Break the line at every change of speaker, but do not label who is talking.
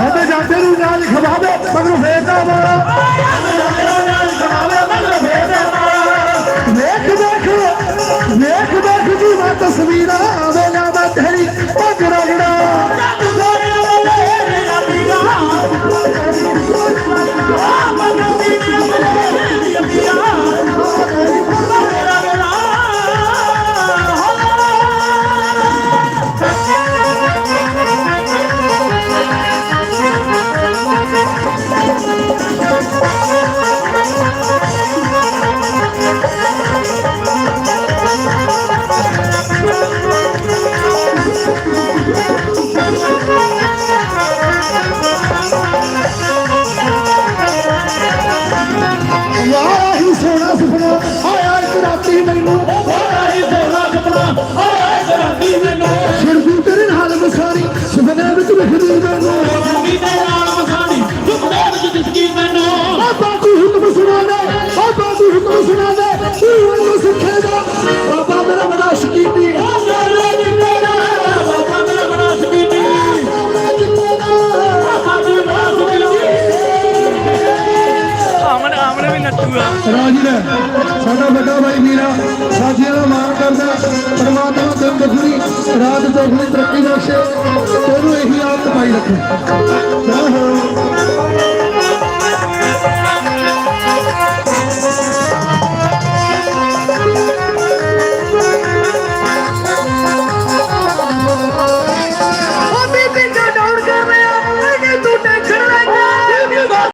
ਉਹਦੇ ਜਾਂਦੇ ਨੂੰ ਨਾਲ ਖਵਾਵੇ, ਮਗਰੋਂ ਫੇਰਦਾ ਮਾਰਾ। ਵੇਖ ਦੇਖ ਵੇਖ ਦੇਖ ਦੀ ਮੈਂ ਤਸਵੀਰਾਂ ਸੁਪਨਾ ਆਇਆ ਇੱਕ ਰਾਤੀ ਮੈਨੂੰ ਸ਼ਰਫੂ ਰਾਜੀ ਨੇ ਸਾਡਾ ਵੱਡਾ ਭਾਈ ਵੀਰਾ ਸਾਥੀਆਂ ਦਾ ਮਾਣ ਕਰਦਾ, ਪਰਮਾਤਮਾ ਦਿਨ ਦੁਖੜੀ ਰਾਤ ਦੁਖੜੀ ਤਰੱਕੀ ਬਖਸ਼ੇ, ਤੈਨੂੰ ਇਹੀ ਆਦਤ ਪਾਈ ਰੱਖੇ।